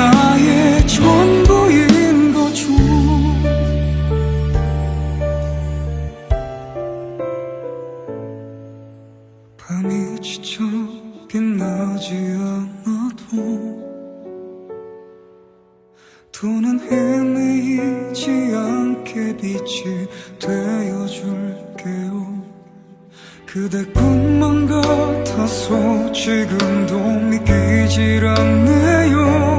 나의 전부인 거죠. 밤이 지쳐 빛나지 않아도 도는 헤매이지 않게 빛이 되어줄게요. 그대 꿈만 같아서 지금도 믿기질 않네요.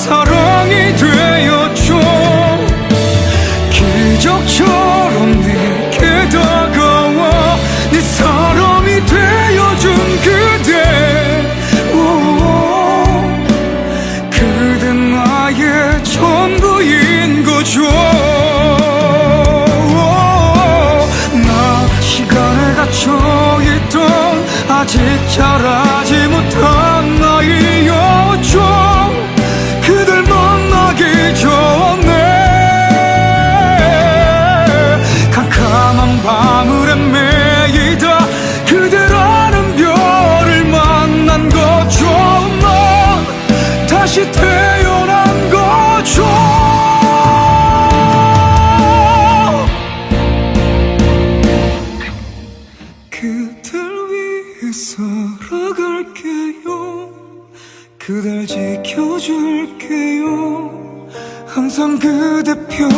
사랑이 되었죠 기적처럼 내게 다가와 내 사람이 되어준 그대. 오, 그대 나의 전부인 거죠. 나 시간에 갇혀있던 아직 자라지 밤을 헤매이다. 그대라는 별을 만난 거죠 넌 다시 태어난 거죠 그댈 위해 살아갈게요. 그댈 지켜줄게요. 항상 그대 편